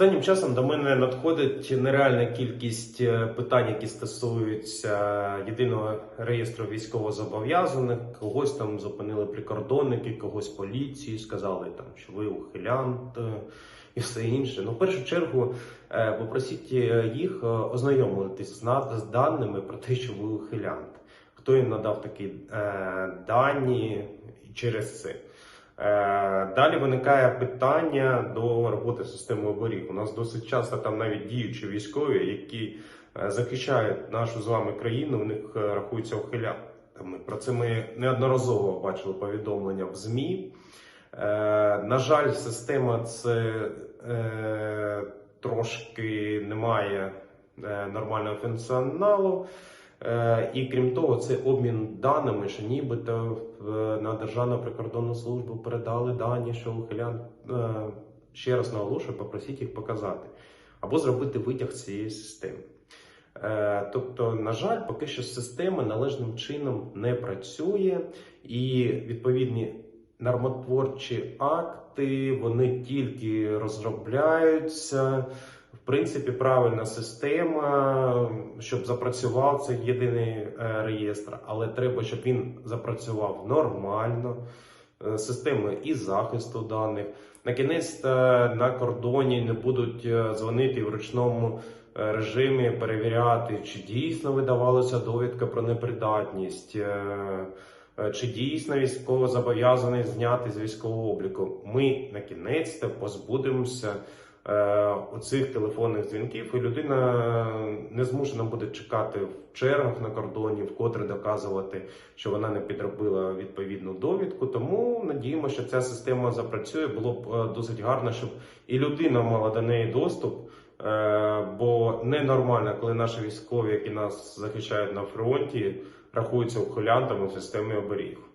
Останнім часом до мене надходить нереальна кількість е, питань, які стосуються єдиного реєстру військовозобов'язаних. Когось там зупинили прикордонники, когось поліції, сказали там, що ви ухилянт е, і все інше. Ну, в першу чергу, е, попросіть їх ознайомитись з даними про те, що ви ухилянт. Хто їм надав такі дані через це. Е, Далі виникає питання до роботи системи оберіг. У нас досить часто там навіть діючі військові, які е, захищають нашу з вами країну, у них е, рахуються ухилянтами. Про це ми неодноразово бачили повідомлення в ЗМІ. На жаль, система це трошки не має нормального функціоналу. Е, І крім того, це обмін даними, що нібито на Державну прикордонну службу передали дані, що ухилян е, ще раз наголошую, попросіть їх показати або зробити витяг з цієї системи. Е, Тобто, на жаль, поки що система належним чином не працює, і відповідні нормотворчі акти вони тільки розробляються. Принципі, правильна система, щоб запрацював цей єдиний е, реєстр, але треба, щоб він запрацював нормально. Е, Системи і захисту даних. На кінець на кордоні не будуть е, дзвонити в ручному е, режимі, перевіряти, чи дійсно видавалася довідка про непридатність, е, е, чи дійсно військово зобов'язаний зняти з військового обліку. Ми на кінець позбудемося е, оцих телефонних дзвінків, і людина не змушена буде чекати в чергах на кордоні, вкотре доказувати, що вона не підробила відповідну довідку. Тому надіємося, що ця система запрацює. Було б е, досить гарно, щоб і людина мала до неї доступ. Е, Бо ненормально, коли наші військові, які нас захищають на фронті, рахуються ухилянтами в системі оберіг.